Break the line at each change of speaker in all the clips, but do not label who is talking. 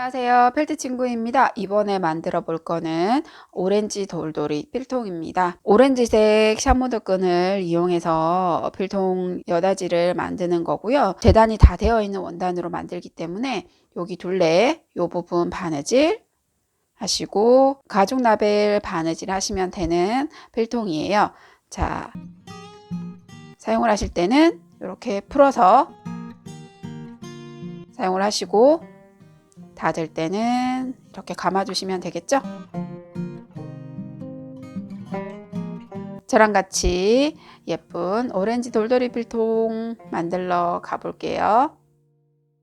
안녕하세요. 펠트 친구입니다. 이번에 만들어 볼 거는 오렌지 돌돌이 필통입니다. 오렌지색 샤무드 끈을 이용해서 필통 여다지를 만드는 거고요. 재단이 다 되어 있는 원단으로 만들기 때문에 여기 둘레 이 부분 바느질 하시고 가죽 라벨 바느질 하시면 되는 필통이에요. 자, 사용을 하실 때는 이렇게 풀어서 사용을 하시고 닫을 때는 이렇게 감아주시면 되겠죠? 저랑 같이 예쁜 오렌지 돌돌이 필통 만들러 가볼게요.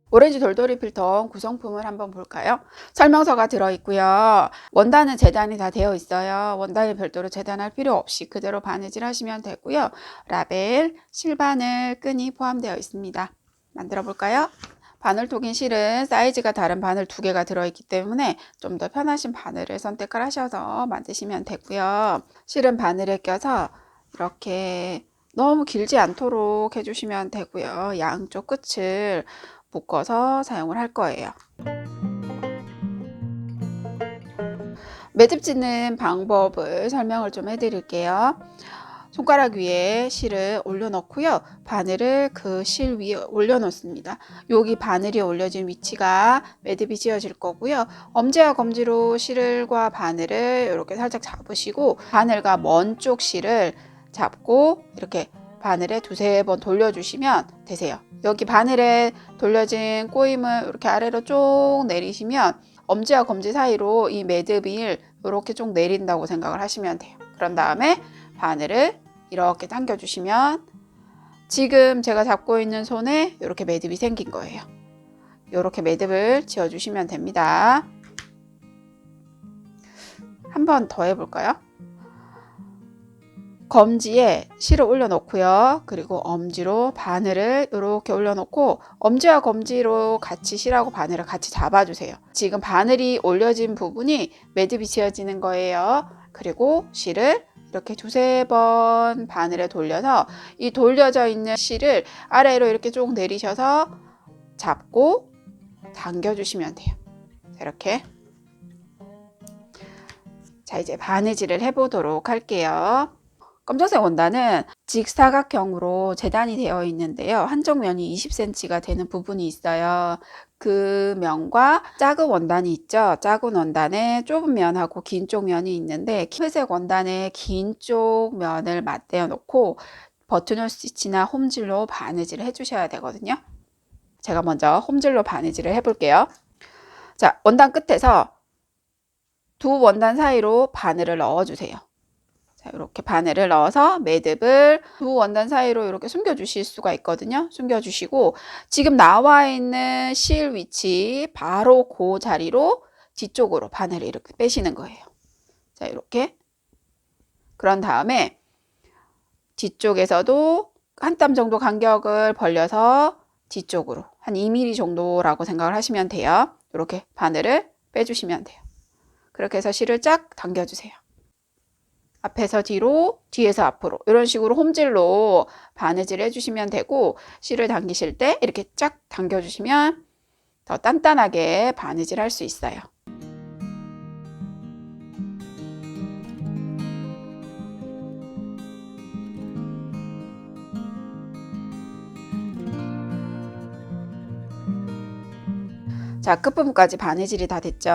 오렌지 돌돌이 필통 구성품을 한번 볼까요? 설명서가 들어있고요. 원단은 재단이 다 되어 있어요. 원단을 별도로 재단할 필요 없이 그대로 바느질 하시면 되고요. 라벨, 실바늘, 끈이 포함되어 있습니다. 만들어 볼까요? 바늘통인 실은 사이즈가 다른 바늘 두 개가 들어있기 때문에 좀 더 편하신 바늘을 선택을 하셔서 만드시면 되고요. 실은 바늘에 껴서 이렇게 너무 길지 않도록 해주시면 되고요. 양쪽 끝을 묶어서 사용을 할 거예요. 매듭 짓는 방법을 설명을 좀 해드릴게요. 손가락 위에 실을 올려놓고요. 바늘을 그 실 위에 올려놓습니다. 여기 바늘이 올려진 위치가 매듭이 지어질 거고요. 엄지와 검지로 실과 바늘을 이렇게 살짝 잡으시고 바늘과 먼 쪽 실을 잡고 이렇게 바늘에 두세 번 돌려주시면 되세요. 여기 바늘에 돌려진 꼬임을 이렇게 아래로 쭉 내리시면 엄지와 검지 사이로 이 매듭을 이렇게 쭉 내린다고 생각을 하시면 돼요. 그런 다음에 바늘을 이렇게 당겨주시면 지금 제가 잡고 있는 손에 이렇게 매듭이 생긴 거예요. 이렇게 매듭을 지어주시면 됩니다. 한 번 더 해볼까요? 검지에 실을 올려놓고요. 그리고 엄지로 바늘을 이렇게 올려놓고 엄지와 검지로 같이 실하고 바늘을 같이 잡아주세요. 지금 바늘이 올려진 부분이 매듭이 지어지는 거예요. 그리고 실을 이렇게 두세 번 바늘에 돌려서 이 돌려져 있는 실을 아래로 이렇게 쭉 내리셔서 잡고 당겨주시면 돼요. 이렇게. 자, 이제 바느질을 해보도록 할게요. 검정색 원단은 직사각형으로 재단이 되어 있는데요. 한쪽 면이 20cm가 되는 부분이 있어요. 그 면과 작은 원단이 있죠. 작은 원단에 좁은 면하고 긴 쪽 면이 있는데 회색 원단의 긴쪽 면을 맞대어 놓고 버튼홀 스티치나 홈질로 바느질을 해주셔야 되거든요. 제가 먼저 홈질로 바느질을 해볼게요. 자, 원단 끝에서 두 원단 사이로 바늘을 넣어주세요. 자, 이렇게 바늘을 넣어서 매듭을 두 원단 사이로 이렇게 숨겨 주실 수가 있거든요. 숨겨 주시고 지금 나와 있는 실 위치 바로 그 자리로 뒤쪽으로 바늘을 이렇게 빼시는 거예요. 자, 이렇게 그런 다음에 뒤쪽에서도 한 땀 정도 간격을 벌려서 뒤쪽으로 한 2mm 정도라고 생각을 하시면 돼요. 이렇게 바늘을 빼주시면 돼요. 그렇게 해서 실을 쫙 당겨주세요. 앞에서 뒤로, 뒤에서 앞으로 이런 식으로 홈질로 바느질 해주시면 되고 실을 당기실 때 이렇게 쫙 당겨주시면 더 단단하게 바느질 할 수 있어요. 자, 끝부분까지 바느질이 다 됐죠.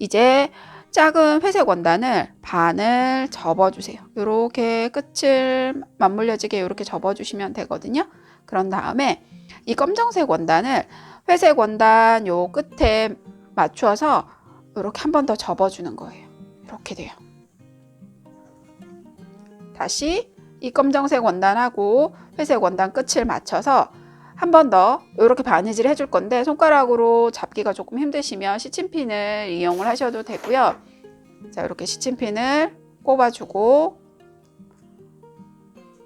이제 작은 회색 원단을 반을 접어주세요. 이렇게 끝을 맞물려지게 이렇게 접어주시면 되거든요. 그런 다음에 이 검정색 원단을 회색 원단 요 끝에 맞추어서 이렇게 한 번 더 접어주는 거예요. 이렇게 돼요. 다시 이 검정색 원단하고 회색 원단 끝을 맞춰서 한 번 더 이렇게 바느질 해줄 건데 손가락으로 잡기가 조금 힘드시면 시침핀을 이용을 하셔도 되고요. 자 이렇게 시침핀을 꼽아주고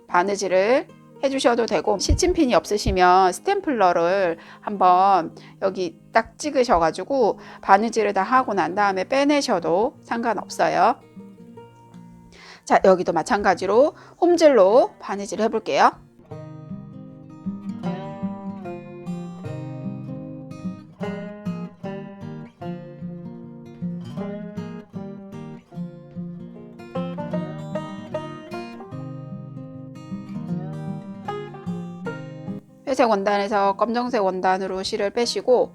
바느질을 해주셔도 되고 시침핀이 없으시면 스탬플러를 한번 여기 딱 찍으셔가지고 바느질을 다 하고 난 다음에 빼내셔도 상관없어요. 자 여기도 마찬가지로 홈질로 바느질 해볼게요. 회색 원단에서 검정색 원단으로 실을 빼시고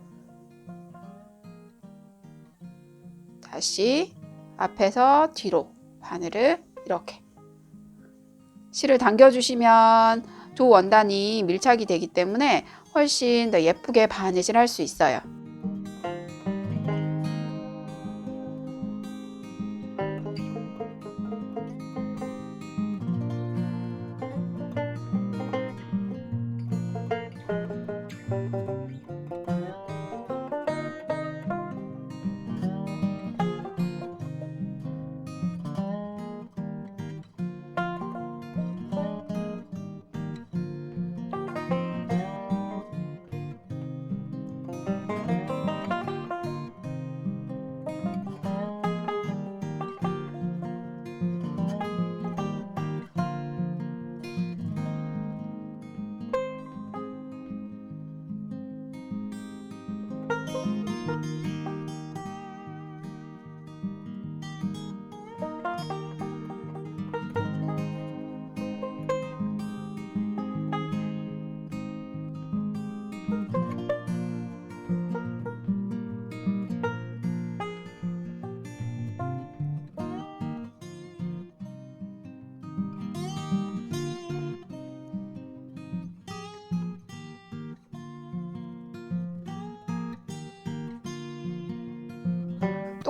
다시 앞에서 뒤로 바늘을 이렇게 실을 당겨주시면 두 원단이 밀착이 되기 때문에 훨씬 더 예쁘게 바느질 할 수 있어요.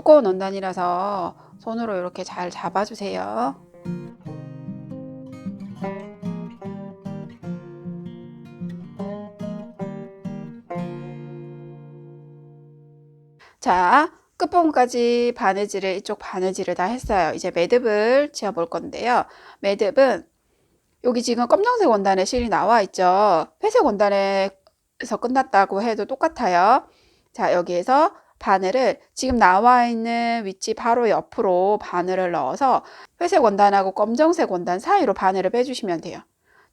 두꺼운 원단이라서 손으로 이렇게 잘 잡아주세요. 자, 끝부분까지 바느질을 이쪽 바느질을 다 했어요. 이제 매듭을 지어 볼 건데요. 매듭은 여기 지금 검정색 원단에 실이 나와 있죠. 회색 원단에서 끝났다고 해도 똑같아요. 자, 여기에서 바늘을 지금 나와 있는 위치 바로 옆으로 바늘을 넣어서 회색 원단하고 검정색 원단 사이로 바늘을 빼주시면 돼요.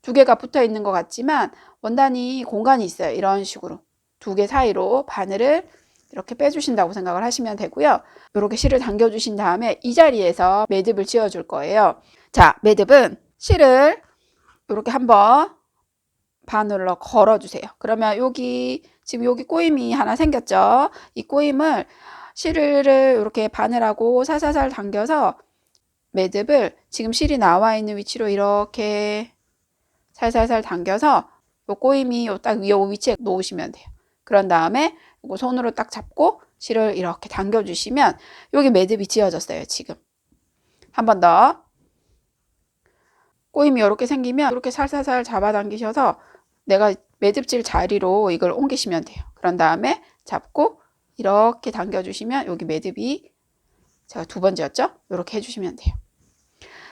두 개가 붙어 있는 것 같지만 원단이 공간이 있어요. 이런 식으로 두 개 사이로 바늘을 이렇게 빼주신다고 생각을 하시면 되고요. 이렇게 실을 당겨주신 다음에 이 자리에서 매듭을 지어줄 거예요. 자, 매듭은 실을 이렇게 한번 바늘로 걸어주세요. 그러면 여기 지금 여기 꼬임이 하나 생겼죠. 이 꼬임을 실을 이렇게 바늘하고 살살살 당겨서 매듭을 지금 실이 나와 있는 위치로 이렇게 살살살 당겨서 요 꼬임이 요딱 위 위치에 놓으시면 돼요. 그런 다음에 이거 손으로 딱 잡고 실을 이렇게 당겨주시면 여기 매듭이 지어졌어요. 지금 한 번 더. 꼬임이 이렇게 생기면 이렇게 살살살 잡아당기셔서 내가 매듭질 자리로 이걸 옮기시면 돼요. 그런 다음에 잡고 이렇게 당겨주시면 여기 매듭이 제가 두 번째였죠? 이렇게 해주시면 돼요.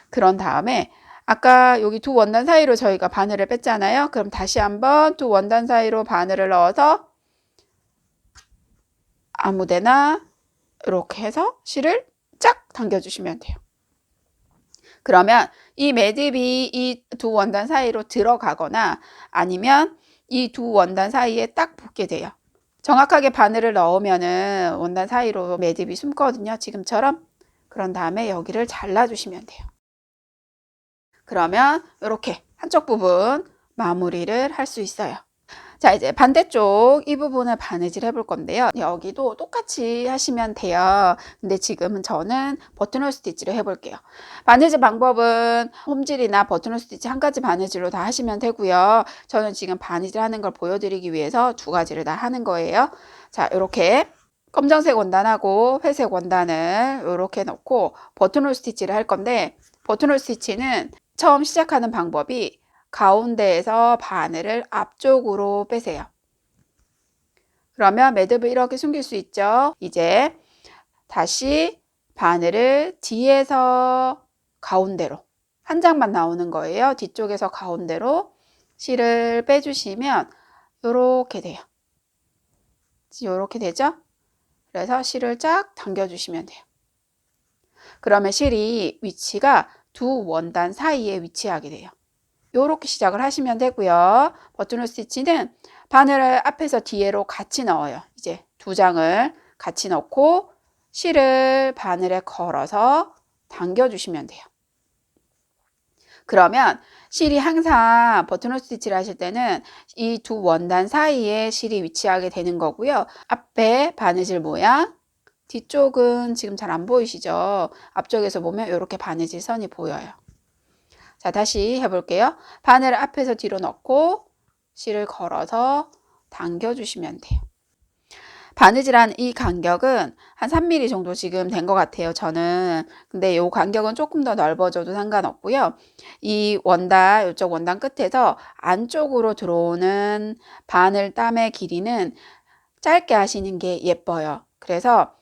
그런 다음에 아까 여기 두 원단 사이로 저희가 바늘을 뺐잖아요. 그럼 다시 한번 두 원단 사이로 바늘을 넣어서 아무데나 이렇게 해서 실을 쫙 당겨주시면 돼요. 그러면 이 매듭이 이 두 원단 사이로 들어가거나 아니면 이 두 원단 사이에 딱 붙게 돼요. 정확하게 바늘을 넣으면은 원단 사이로 매듭이 숨거든요. 지금처럼. 그런 다음에 여기를 잘라주시면 돼요. 그러면 이렇게 한쪽 부분 마무리를 할 수 있어요. 자, 이제 반대쪽 이 부분을 바느질 해볼 건데요. 여기도 똑같이 하시면 돼요. 근데 지금은 저는 버튼홀 스티치를 해볼게요. 바느질 방법은 홈질이나 버튼홀 스티치 한 가지 바느질로 다 하시면 되고요. 저는 지금 바느질 하는 걸 보여드리기 위해서 두 가지를 다 하는 거예요. 자, 이렇게 검정색 원단하고 회색 원단을 이렇게 넣고 버튼홀 스티치를 할 건데 버튼홀 스티치는 처음 시작하는 방법이 가운데에서 바늘을 앞쪽으로 빼세요. 그러면 매듭을 이렇게 숨길 수 있죠. 이제 다시 바늘을 뒤에서 가운데로 한 장만 나오는 거예요. 뒤쪽에서 가운데로 실을 빼주시면 이렇게 돼요. 이렇게 되죠? 그래서 실을 쫙 당겨주시면 돼요. 그러면 실이 위치가 두 원단 사이에 위치하게 돼요. 이렇게 시작을 하시면 되고요. 버튼홀 스티치는 바늘을 앞에서 뒤에로 같이 넣어요. 이제 두 장을 같이 넣고 실을 바늘에 걸어서 당겨주시면 돼요. 그러면 실이 항상 버튼홀 스티치를 하실 때는 이 두 원단 사이에 실이 위치하게 되는 거고요. 앞에 바느질 모양, 뒤쪽은 지금 잘 안 보이시죠? 앞쪽에서 보면 이렇게 바느질 선이 보여요. 자, 다시 해볼게요. 바늘을 앞에서 뒤로 넣고 실을 걸어서 당겨주시면 돼요. 바느질한 이 간격은 한 3mm 정도 지금 된 것 같아요. 저는. 근데 이 간격은 조금 더 넓어져도 상관없고요. 이 원단, 이쪽 원단 끝에서 안쪽으로 들어오는 바늘 땀의 길이는 짧게 하시는 게 예뻐요. 그래서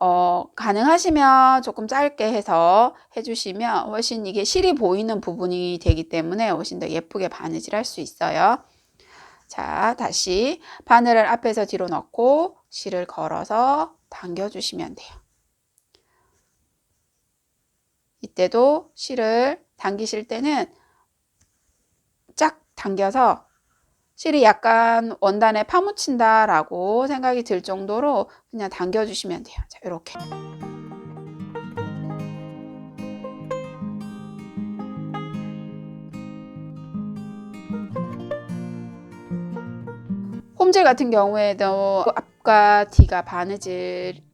어, 가능하시면 조금 짧게 해서 해주시면 훨씬 이게 실이 보이는 부분이 되기 때문에 훨씬 더 예쁘게 바느질 할 수 있어요. 자, 다시 바늘을 앞에서 뒤로 넣고 실을 걸어서 당겨주시면 돼요. 이때도 실을 당기실 때는 쫙 당겨서 실이 약간 원단에 파묻힌다 라고 생각이 들 정도로 그냥 당겨주시면 돼요. 자, 이렇게. 홈질 같은 경우에도 앞과 뒤가 바느질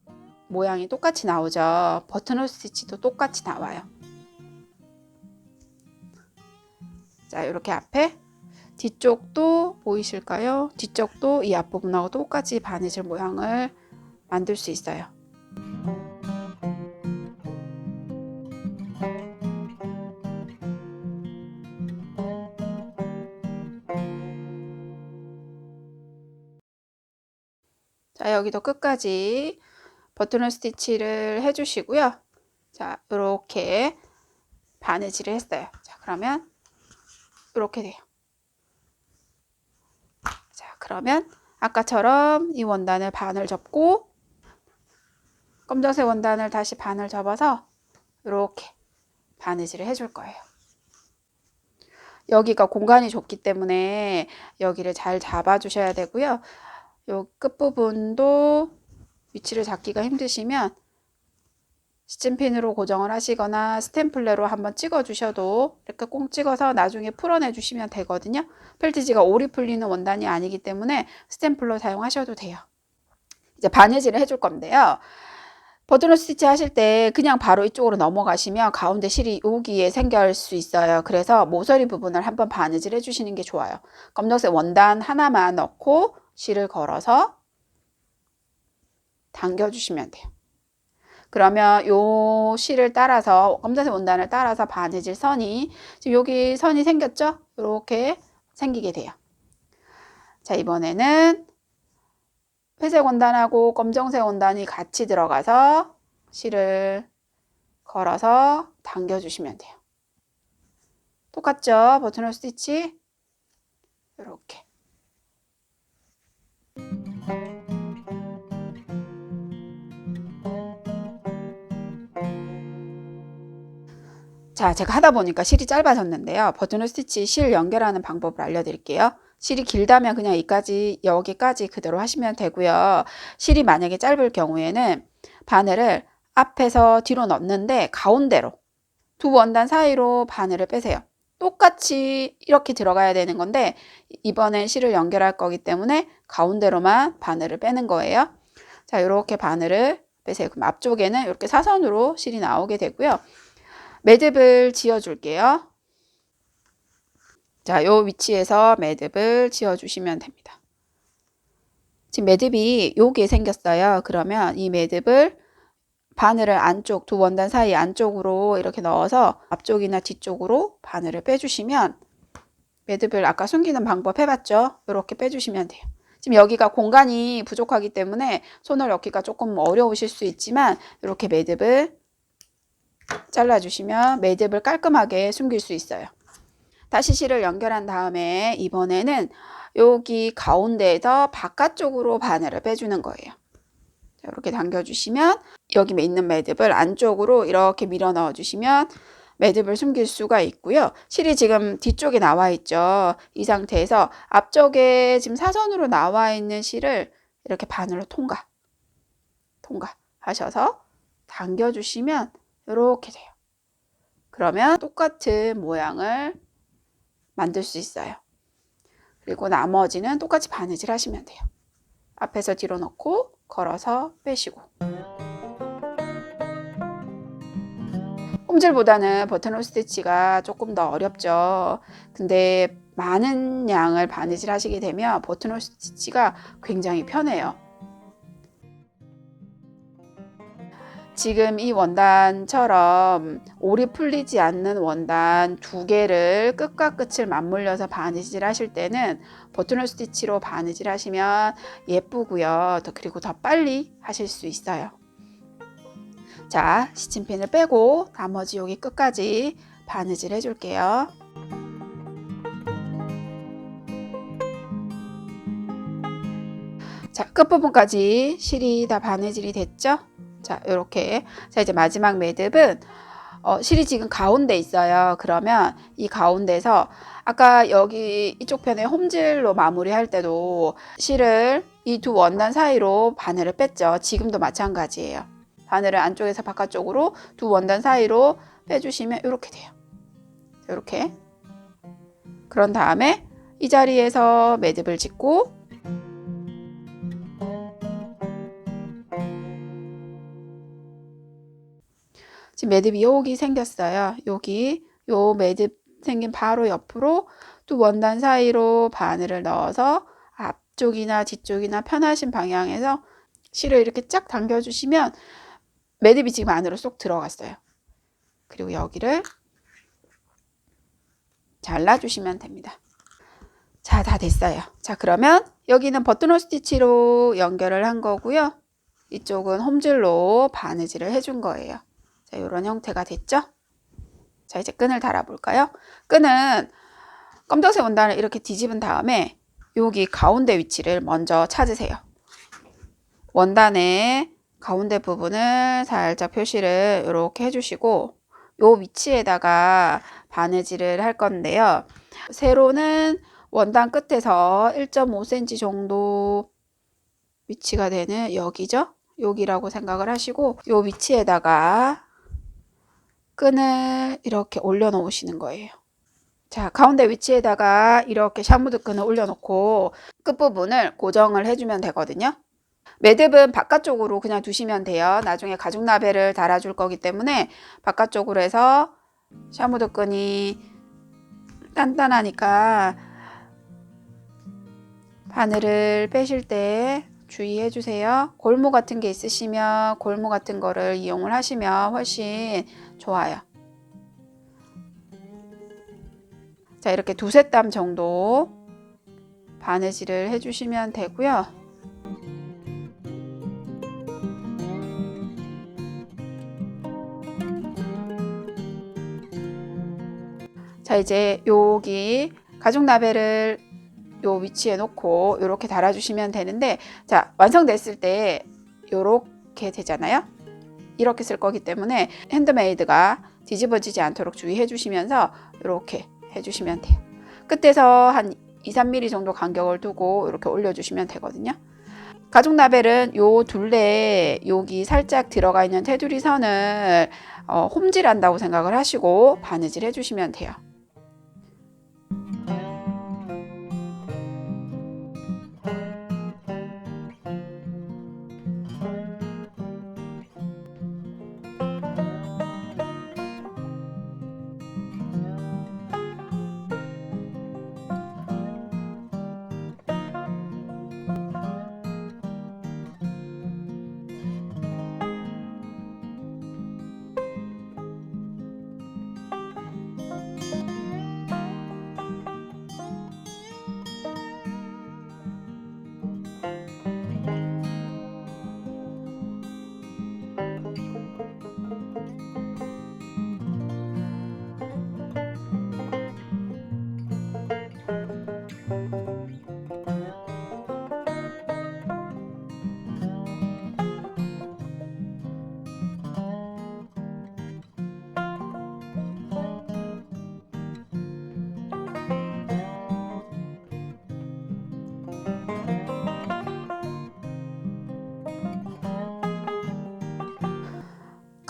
모양이 똑같이 나오죠. 버튼홀 스티치도 똑같이 나와요. 자, 이렇게 앞에 뒤쪽도 보이실까요? 뒤쪽도 이 앞부분하고 똑같이 바느질 모양을 만들 수 있어요. 자, 여기도 끝까지 버튼홀 스티치를 해주시고요. 자, 이렇게 바느질을 했어요. 자, 그러면 이렇게 돼요. 자, 그러면 아까처럼 이 원단을 반을 접고 검정색 원단을 다시 반을 접어서 이렇게 바느질을 해줄 거예요. 여기가 공간이 좁기 때문에 여기를 잘 잡아 주셔야 되고요. 요 끝부분도 위치를 잡기가 힘드시면 시침핀으로 고정을 하시거나 스탬플레로 한번 찍어 주셔도 이렇게 꽁 찍어서 나중에 풀어내 주시면 되거든요. 펠티지가 오리 풀리는 원단이 아니기 때문에 스탬플러 사용하셔도 돼요. 이제 바느질을 해줄 건데요. 버튼홀 스티치 하실 때 그냥 바로 이쪽으로 넘어가시면 가운데 실이 여기에 생길 수 있어요. 그래서 모서리 부분을 한번 바느질 해주시는 게 좋아요. 검정색 원단 하나만 넣고 실을 걸어서 당겨주시면 돼요. 그러면 요 실을 따라서 검정색 원단을 따라서 바느질 선이 지금 여기 선이 생겼죠? 이렇게 생기게 돼요. 자 이번에는 회색 원단하고 검정색 원단이 같이 들어가서 실을 걸어서 당겨 주시면 돼요. 똑같죠? 버튼홀 스티치 이렇게 자, 제가 하다 보니까 실이 짧아졌는데요. 버튼홀 스티치 실 연결하는 방법을 알려드릴게요. 실이 길다면 그냥 이까지, 여기까지 그대로 하시면 되고요. 실이 만약에 짧을 경우에는 바늘을 앞에서 뒤로 넣는데 가운데로 두 원단 사이로 바늘을 빼세요. 똑같이 이렇게 들어가야 되는 건데 이번엔 실을 연결할 거기 때문에 가운데로만 바늘을 빼는 거예요. 자, 이렇게 바늘을 빼세요. 그럼 앞쪽에는 이렇게 사선으로 실이 나오게 되고요. 매듭을 지어 줄게요. 자, 요 위치에서 매듭을 지어 주시면 됩니다. 지금 매듭이 요게 생겼어요. 그러면 이 매듭을 바늘을 안쪽 두 원단 사이 안쪽으로 이렇게 넣어서 앞쪽이나 뒤쪽으로 바늘을 빼주시면 매듭을 아까 숨기는 방법 해봤죠? 이렇게 빼주시면 돼요. 지금 여기가 공간이 부족하기 때문에 손을 넣기가 조금 어려우실 수 있지만 이렇게 매듭을 잘라주시면 매듭을 깔끔하게 숨길 수 있어요. 다시 실을 연결한 다음에 이번에는 여기 가운데에서 바깥쪽으로 바늘을 빼주는 거예요. 자, 이렇게 당겨주시면 여기 있는 매듭을 안쪽으로 이렇게 밀어 넣어주시면 매듭을 숨길 수가 있고요. 실이 지금 뒤쪽에 나와 있죠. 이 상태에서 앞쪽에 지금 사선으로 나와 있는 실을 이렇게 바늘로 통과, 통과 하셔서 당겨주시면 이렇게 돼요. 그러면 똑같은 모양을 만들 수 있어요. 그리고 나머지는 똑같이 바느질 하시면 돼요. 앞에서 뒤로 넣고 걸어서 빼시고 홈질보다는 버튼홀 스티치가 조금 더 어렵죠. 근데 많은 양을 바느질 하시게 되면 버튼홀 스티치가 굉장히 편해요. 지금 이 원단처럼 올이 풀리지 않는 원단 두 개를 끝과 끝을 맞물려서 바느질 하실 때는 버튼홀 스티치로 바느질 하시면 예쁘고요. 더 그리고 더 빨리 하실 수 있어요. 자, 시침핀을 빼고 나머지 여기 끝까지 바느질 해줄게요. 자, 끝부분까지 실이 다 바느질이 됐죠? 자, 이렇게. 자, 이제 마지막 매듭은 어, 실이 지금 가운데 있어요. 그러면 이 가운데서 아까 여기 이쪽 편에 홈질로 마무리할 때도 실을 이 두 원단 사이로 바늘을 뺐죠. 지금도 마찬가지예요. 바늘을 안쪽에서 바깥쪽으로 두 원단 사이로 빼주시면 이렇게 돼요. 이렇게. 그런 다음에 이 자리에서 매듭을 짓고 지금 매듭이 여기 생겼어요. 여기 요 매듭 생긴 바로 옆으로 두 원단 사이로 바늘을 넣어서 앞쪽이나 뒤쪽이나 편하신 방향에서 실을 이렇게 쫙 당겨주시면 매듭이 지금 안으로 쏙 들어갔어요. 그리고 여기를 잘라주시면 됩니다. 자, 다 됐어요. 자, 그러면 여기는 버튼홀 스티치로 연결을 한 거고요. 이쪽은 홈질로 바느질을 해준 거예요. 자, 이런 형태가 됐죠? 자, 이제 끈을 달아볼까요? 끈은 검정색 원단을 이렇게 뒤집은 다음에 여기 가운데 위치를 먼저 찾으세요. 원단의 가운데 부분을 살짝 표시를 이렇게 해주시고 요 위치에다가 바느질을 할 건데요. 세로는 원단 끝에서 1.5cm 정도 위치가 되는 여기죠? 여기라고 생각을 하시고 요 위치에다가 끈을 이렇게 올려 놓으시는 거예요. 자, 가운데 위치에다가 이렇게 샤무드 끈을 올려놓고 끝부분을 고정을 해주면 되거든요. 매듭은 바깥쪽으로 그냥 두시면 돼요. 나중에 가죽 나벨을 달아줄 거기 때문에 바깥쪽으로 해서 샤무드 끈이 단단하니까 바늘을 빼실 때 주의해 주세요. 골무 같은 게 있으시면 골무 같은 거를 이용을 하시면 훨씬 좋아요. 자, 이렇게 두세 땀 정도 바느질을 해주시면 되고요. 자, 이제 여기 가죽 나벨을 요 위치에 놓고 이렇게 달아주시면 되는데, 자, 완성됐을 때 이렇게 되잖아요. 이렇게 쓸 거기 때문에 핸드메이드가 뒤집어지지 않도록 주의해 주시면서 이렇게 해주시면 돼요. 끝에서 한 2, 3mm 정도 간격을 두고 이렇게 올려주시면 되거든요. 가죽 나벨은 요 둘레에 여기 살짝 들어가 있는 테두리 선을 어, 홈질한다고 생각을 하시고 바느질 해주시면 돼요.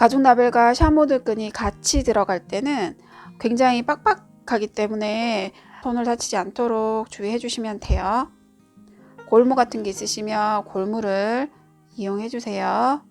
가죽 나벨과 샤모드 끈이 같이 들어갈 때는 굉장히 빡빡하기 때문에 손을 다치지 않도록 주의해 주시면 돼요. 골무 같은 게 있으시면 골무를 이용해 주세요.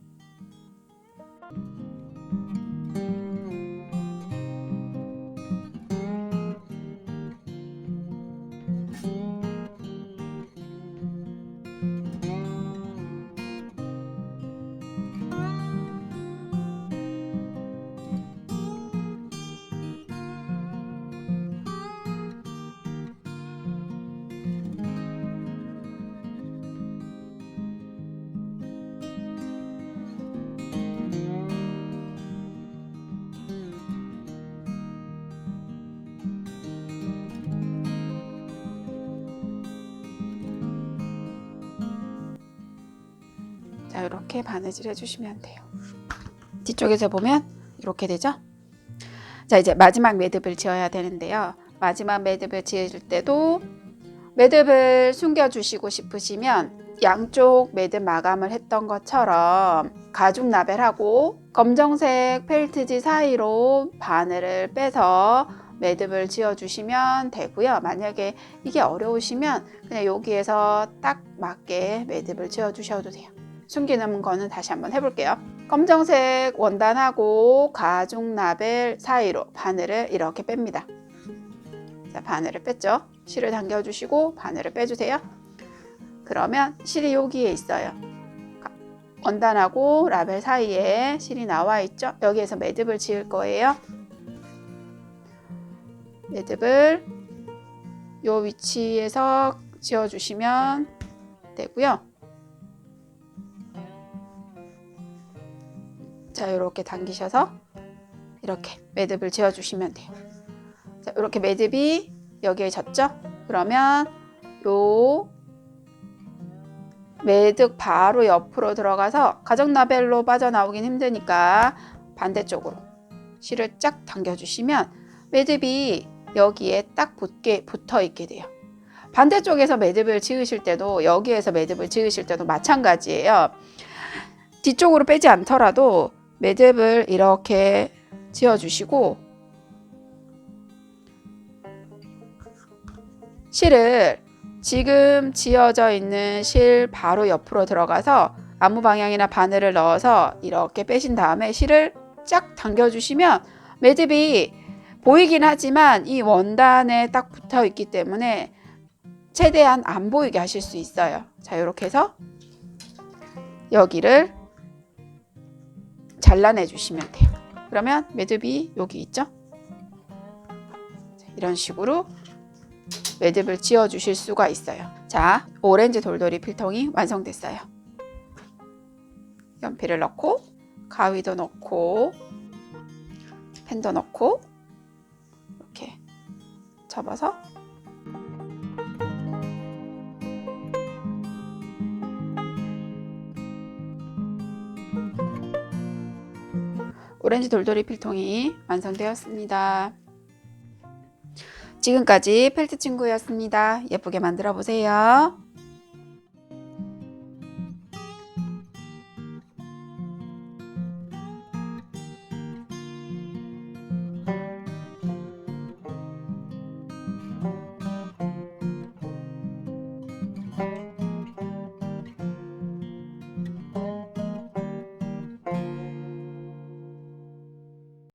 이렇게 바느질 해주시면 돼요. 뒤쪽에서 보면 이렇게 되죠? 자, 이제 마지막 매듭을 지어야 되는데요. 마지막 매듭을 지을 때도 매듭을 숨겨주시고 싶으시면 양쪽 매듭 마감을 했던 것처럼 가죽 나벨하고 검정색 펠트지 사이로 바늘을 빼서 매듭을 지어주시면 되고요. 만약에 이게 어려우시면 그냥 여기에서 딱 맞게 매듭을 지어주셔도 돼요. 숨기는 거는 다시 한번 해볼게요. 검정색 원단하고 가죽 나벨 사이로 바늘을 이렇게 뺍니다. 자, 바늘을 뺐죠? 실을 당겨주시고 바늘을 빼주세요. 그러면 실이 여기에 있어요. 원단하고 라벨 사이에 실이 나와 있죠? 여기에서 매듭을 지을 거예요. 매듭을 이 위치에서 지어주시면 되고요. 자, 이렇게 당기셔서 이렇게 매듭을 지어주시면 돼요. 자, 이렇게 매듭이 여기에 졌죠? 그러면 요 매듭 바로 옆으로 들어가서 가정 나벨로 빠져나오긴 힘드니까 반대쪽으로 실을 쫙 당겨주시면 매듭이 여기에 딱 붙게 붙어 있게 돼요. 반대쪽에서 매듭을 지으실 때도 여기에서 매듭을 지으실 때도 마찬가지예요. 뒤쪽으로 빼지 않더라도 매듭을 이렇게 지어주시고 실을 지금 지어져 있는 실 바로 옆으로 들어가서 아무 방향이나 바늘을 넣어서 이렇게 빼신 다음에 실을 쫙 당겨주시면 매듭이 보이긴 하지만 이 원단에 딱 붙어 있기 때문에 최대한 안 보이게 하실 수 있어요. 자, 이렇게 해서 여기를 잘라내 주시면 돼요. 그러면 매듭이 여기 있죠? 자, 이런 식으로 매듭을 지어 주실 수가 있어요. 자, 오렌지 돌돌이 필통이 완성됐어요. 연필을 넣고 가위도 넣고 펜도 넣고 이렇게 접어서 오렌지 돌돌이 필통이 완성되었습니다. 지금까지 펠트 친구였습니다. 예쁘게 만들어 보세요.